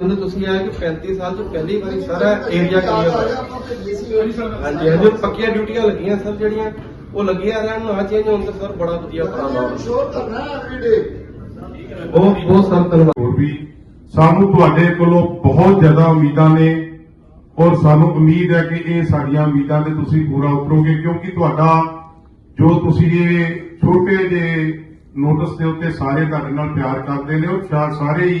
ਕਹਿੰਦੇ ਤੁਸੀਂ ਆਏ ਕਿ 35 ਸਾਲ ਤੋਂ ਪਹਿਲੀ ਵਾਰੀ ਸਾਰਾ ਏਰੀਆ ਕਲੀਅਰ ਹੋਇਆ ਹਾਂਜੀ ਹਾਂਜੀ ਪੱਕੀਆਂ ਡਿਊਟੀਆਂ ਲੱਗੀਆਂ ਸਰ ਜਿਹੜੀਆਂ ਉਹ ਲੱਗੀਆਂ ਰਹਿਣ ਨੂੰ ਆ ਚੇਂਜ ਹੋਣ ਤੇ ਸਰ ਬੜਾ ਵਧੀਆ ਉਪਰਾਲਾ ਹੋਇਆ ਬਹੁਤ ਬਹੁਤ ਸਰ ਧੰਨਵਾਦ। ਹੋਰ ਵੀ ਸਾਨੂੰ ਤੁਹਾਡੇ ਕੋਲੋਂ ਬਹੁਤ ਜ਼ਿਆਦਾ ਉਮੀਦਾਂ ਨੇ ਔਰ ਸਾਨੂੰ ਉਮੀਦ ਹੈ ਕਿ ਇਹ ਸਾਡੀਆਂ ਉਮੀਦਾਂ ਤੇ ਤੁਸੀਂ ਪੂਰਾ ਉਤਰੋਗੇ ਕਿਉਂਕਿ ਤੁਹਾਡਾ ਜੋ ਤੁਸੀਂ ਇਹ ਛੋਟੇ ਜਿਹੇ ਨੋਟਿਸ ਦੇ ਉੱਤੇ ਸਾਰੇ ਤੁਹਾਡੇ ਨਾਲ ਪਿਆਰ ਕਰਦੇ ਨੇ ਸ਼ਾਇਦ ਸਾਰੇ ਹੀ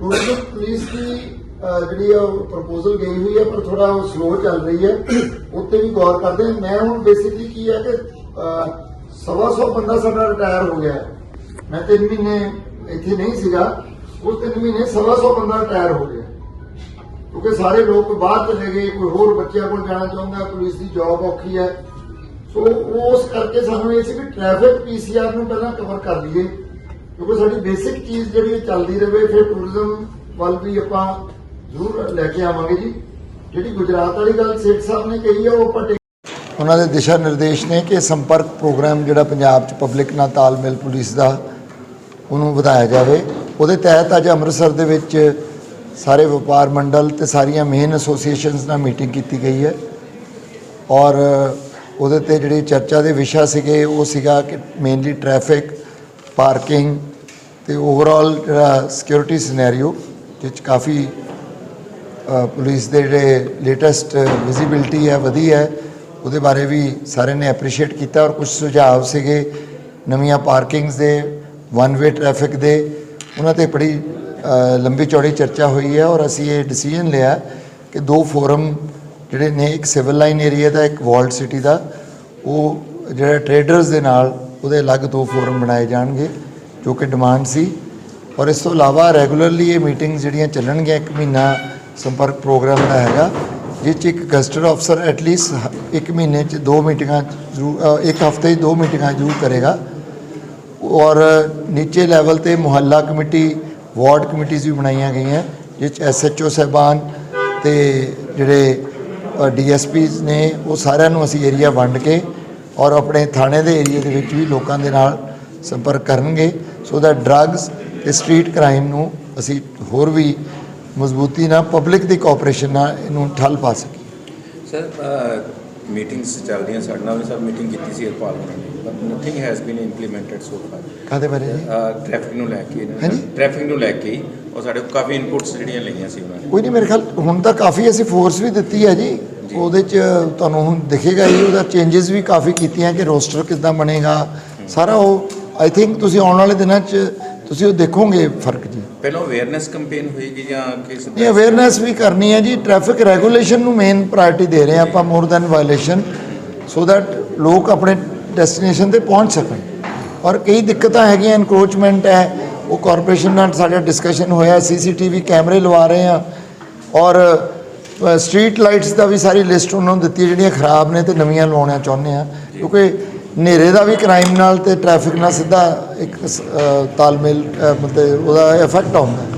ਟੂਰਿਜ਼ਮ ਪੁਲਿਸ ਦੀ ਅਹ, ਜਿਹੜੀ ਪ੍ਰਪੋਜ਼ਲ ਗਈ ਹੋਈ ਹੈ ਪਰ ਥੋੜਾ ਉਹ ਸਲੋ ਚੱਲ ਰਹੀ ਹੈ ਉੱਤੇ ਵੀ ਗੌਰ ਕਰਦੇ ਮੈਂ ਹੁਣ ਬੇਸਿਕਲੀ ਕੀ ਹੈ ਕਿ ਸਵਾ ਸੌ ਬੰਦਾ ਸਾਡਾ ਰਿਟਾਇਰ ਹੋ ਗਿਆ। ਮੈਂ ਤਿੰਨ ਮਹੀਨੇ ਇੱਥੇ ਨਹੀਂ ਸੀਗਾ। ਉਹ ਤਿੰਨ ਮਹੀਨੇ ਸਵਾ ਸੌ ਬੰਦਾ ਰਿਟਾਇਰ ਹੋ ਗਿਆ। ਕਿਉਂਕਿ ਸਾਰੇ ਲੋਕ ਬਾਹਰ ਚਲੇ ਗਏ ਕੋਈ ਹੋਰ ਬੱਚਿਆਂ ਕੋਲ ਜਾਣਾ ਚਾਹੁੰਦਾ ਪੁਲਿਸ ਦੀ ਜੌਬ ਔਖੀ ਹੈ ਸੋ ਉਸ ਕਰਕੇ ਸਾਨੂੰ ਇਹ ਸੀ ਕਿ ਟ੍ਰੈਫਿਕ ਪੀਸੀਆਰ ਨੂੰ ਪਹਿਲਾਂ ਕਵਰ ਕਰ ਲਈਏ। ਕਿਉਂਕਿ ਸਾਡੀ ਬੇਸਿਕ ਚੀਜ਼ ਜਿਹੜੀ ਚੱਲਦੀ ਰਹੇ ਫਿਰ ਟੂਰਿਜ਼ਮ ਵੱਲ ਵੀ ਆਪਾਂ ਜ਼ਰੂਰ ਲੈ ਕੇ ਆਵਾਂਗੇ ਜੀ। ਜਿਹੜੀ ਗੁਜਰਾਤ ਵਾਲੀ ਗੱਲ ਸੇਠ ਸਾਹਿਬ ਨੇ ਕਹੀ ਹੈ ਉਹ ਆਪਾਂ ਉਹਨਾਂ ਦੇ ਦਿਸ਼ਾ ਨਿਰਦੇਸ਼ ਨੇ ਕਿ ਸੰਪਰਕ ਪ੍ਰੋਗਰਾਮ ਜਿਹੜਾ ਪੰਜਾਬ 'ਚ ਪਬਲਿਕ ਨਾਲ ਤਾਲਮੇਲ ਪੁਲਿਸ ਦਾ, ਉਹਨੂੰ ਵਧਾਇਆ ਜਾਵੇ। ਉਹਦੇ ਤਹਿਤ ਅੱਜ ਅੰਮ੍ਰਿਤਸਰ ਦੇ ਵਿੱਚ ਸਾਰੇ ਵਪਾਰ ਮੰਡਲ ਤੇ ਸਾਰੀਆਂ ਮੇਨ ਐਸੋਸੀਏਸ਼ਨਸ ਨਾਲ ਮੀਟਿੰਗ ਕੀਤੀ ਗਈ ਹੈ। ਔਰ ਉਹਦੇ ਤੇ ਜਿਹੜੇ ਚਰਚਾ ਦੇ ਵਿਸ਼ਾ ਸੀਗੇ, ਉਹ ਸੀਗਾ ਕਿ ਮੇਨਲੀ ਟ੍ਰੈਫਿਕ ਪਾਰਕਿੰਗ ਤੇ ਓਵਰਆਲ ਜਿਹੜਾ ਸਿਕਿਉਰਿਟੀ ਸਿਨੈਰੀਓ ਜਿਸ 'ਚ ਕਾਫੀ ਪੁਲਿਸ ਦੇ ਜਿਹੜੇ ਲੇਟੈਸਟ ਵਿਜ਼ਿਬਿਲਟੀ ਹੈ, ਵਧੀ ਹੈ, ਉਹਦੇ ਬਾਰੇ ਵੀ ਸਾਰਿਆਂ ਨੇ ਐਪਰੀਸ਼ੀਏਟ ਕੀਤਾ ਔਰ ਕੁਝ ਸੁਝਾਅ ਸੀਗੇ ਨਵੀਆਂ ਪਾਰਕਿੰਗਸ ਦੇ ਵਨ ਵੇ ਟ੍ਰੈਫਿਕ ਦੇ, ਉਹਨਾਂ ਤੇ ਬੜੀ ਲੰਬੀ ਚੌੜੀ ਚਰਚਾ ਹੋਈ ਹੈ ਔਰ ਅਸੀਂ ਇਹ ਡਿਸੀਜਨ ਲਿਆ ਕਿ ਦੋ ਫੋਰਮ ਜਿਹੜੇ ਨੇ, ਇੱਕ ਸਿਵਲ ਲਾਈਨ ਏਰੀਆ ਦਾ, ਇੱਕ ਵਾਲਡ ਸਿਟੀ ਦਾ, ਉਹ ਜਿਹੜਾ ਟ੍ਰੇਡਰਸ ਦੇ ਨਾਲ ਉਹਦੇ ਅਲੱਗ ਦੋ ਫੋਰਮ ਬਣਾਏ ਜਾਣਗੇ। ਜੋ ਕਿ ਡਿਮਾਂਡ ਸੀ। ਔਰ ਇਸ ਤੋਂ ਇਲਾਵਾ ਰੈਗੂਲਰਲੀ ਇਹ ਮੀਟਿੰਗ ਜਿਹੜੀਆਂ ਚੱਲਣਗੀਆਂ ਇੱਕ ਮਹੀਨਾ ਸੰਪਰਕ ਪ੍ਰੋਗਰਾਮ ਦਾ ਹੈਗਾ ਜਿਸ 'ਚ ਇੱਕ ਗਸਟਰ ਅਫਸਰ ਐਟਲੀਸਟ ਇੱਕ ਮਹੀਨੇ 'ਚ ਦੋ ਮੀਟਿੰਗਾਂ ਜ਼ਰੂਰ ਇੱਕ ਹਫ਼ਤੇ 'ਚ ਦੋ ਮੀਟਿੰਗਾਂ ਜ਼ਰੂਰ ਕਰੇਗਾ। ਔਰ ਨੀਚੇ ਲੈਵਲ ਤੇ ਮੁਹੱਲਾ ਕਮੇਟੀ, ਵਾਰਡ ਕਮੇਟੀਆਂ ਵੀ ਬਣਾਈਆਂ ਗਈਆਂ ਜਿਸ 'ਚ ਐਸਐਚਓ ਸਾਹਿਬਾਨ ਤੇ ਜਿਹੜੇ ਡੀਐਸਪੀਸ ਨੇ, ਉਹ ਸਾਰਿਆਂ ਨੂੰ ਅਸੀਂ ਏਰੀਆ ਵੰਡ ਕੇ ਔਰ ਆਪਣੇ ਥਾਣੇ ਦੇ ਏਰੀਆ ਦੇ ਵਿੱਚ ਵੀ ਲੋਕਾਂ ਦੇ ਨਾਲ ਸੰਪਰਕ ਕਰਨਗੇ। ਸੋ that ਡਰੱਗਸ ਤੇ ਸਟਰੀਟ ਕ੍ਰਾਈਮ ਨੂੰ ਅਸੀਂ ਹੋਰ ਵੀ ਮਜ਼ਬੂਤੀ ਨਾਲ ਪਬਲਿਕ ਦੀ ਕੋਆਪਰੇਸ਼ਨ ਨਾਲ ਇਹਨੂੰ ਠੱਲ ਪਾ ਸਕੀਏ। ਸਰ ਮੀਟਿੰਗਸ ਚੱਲਦੀਆਂ ਸਾਡੇ ਨਾਲ ਵੀ ਸਭ ਮੀਟਿੰਗ ਕੀਤੀ ਸੀ ਹਰਪਾਲ ਨੇ। But nothing has been implemented so far ਕਾਹਦੇ ਬਾਰੇ ਜੀ? ਟ੍ਰੈਫਿਕ ਨੂੰ ਲੈ ਕੇ। ਟ੍ਰੈਫਿਕ ਨੂੰ। ਲੈ ਕੇ ਉਹ ਸਾਡੇ ਕੋਲ ਕਾਫੀ ਇਨਪੁਟਸ ਜਿਹੜੀਆਂ ਲਈਆਂ ਸੀ ਉਹਨਾਂ ਨੇ। ਕੋਈ ਨਹੀਂ ਮੇਰੇ ਖਿਆਲ ਹੁਣ ਤਾਂ ਕਾਫੀ ਅਸੀਂ ਫੋਰਸ ਵੀ ਦਿੱਤੀ ਹੈ ਜੀ। ਉਹਦੇ ਚ ਤੁਹਾਨੂੰ ਹੁਣ ਦਿਖੇਗਾ ਹੀ ਉਹਦਾ ਚੇਂਜਸ ਵੀ ਕਾਫੀ ਕੀਤੀਆਂ ਕਿ ਰੋਸਟਰ ਕਿੱਦਾਂ ਬਣੇਗਾ। ਸਾਰਾ ਉਹ ਆਈ ਥਿੰਕ ਤੁਸੀਂ ਆਉਣ ਵਾਲੇ ਦਿਨਾਂ ਚ ਤੁਸੀਂ ਉਹ ਦੇਖੋਗੇ ਫ਼ਰਕ ਜੀ। ਪਹਿਲਾਂ ਅਵੇਅਰਨੈਸ ਕੈਂਪੇਨ ਹੋਏਗੀ ਜਾਂ ਕਿਸ ਇਹ ਅਵੇਅਰਨੈਸ ਵੀ ਕਰਨੀ ਹੈ ਜੀ। ਟ੍ਰੈਫਿਕ ਰੈਗੂਲੇਸ਼ਨ ਨੂੰ ਮੇਨ ਪ੍ਰਾਇੋਰਟੀ ਦੇ ਰਹੇ ਆਪਾਂ more than violation so that ਲੋਕ ਆਪਣੇ ਡੈਸਟੀਨੇਸ਼ਨ ਤੇ ਪਹੁੰਚ ਸਕਣ। ਔਰ ਕਈ ਦਿੱਕਤਾਂ ਹੈਗੀਆਂ ਐਨਕਰੋਚਮੈਂਟ ਹੈ ਉਹ ਕਾਰਪੋਰੇਸ਼ਨ ਨਾਲ ਸਾਡਾ ਡਿਸਕਸ਼ਨ ਹੋਇਆ ਸੀਸੀਟੀਵੀ ਕੈਮਰੇ ਲਵਾ ਰਹੇ ਹਾਂ। ਔਰ ਸਟਰੀਟ ਲਾਈਟਸ ਦਾ ਵੀ ਸਾਰੀ ਲਿਸਟ ਉਹਨਾਂ ਨੂੰ ਦਿੱਤੀ ਜਿਹੜੀਆਂ ਖਰਾਬ ਨੇ ਤੇ ਨਵੀਆਂ ਲਵਾਉਣਾ ਚਾਹੁੰਦੇ ਆ ਕਿਉਂਕਿ ਹਨੇਰੇ ਦਾ ਵੀ ਕ੍ਰਾਈਮ ਨਾਲ ਤੇ ਟ੍ਰੈਫਿਕ ਨਾਲ ਸਿੱਧਾ ਇੱਕ ਤਾਲਮੇਲ ਮਤਲਬ ਉਹਦਾ ਇਫੈਕਟ ਆਉਂਦਾ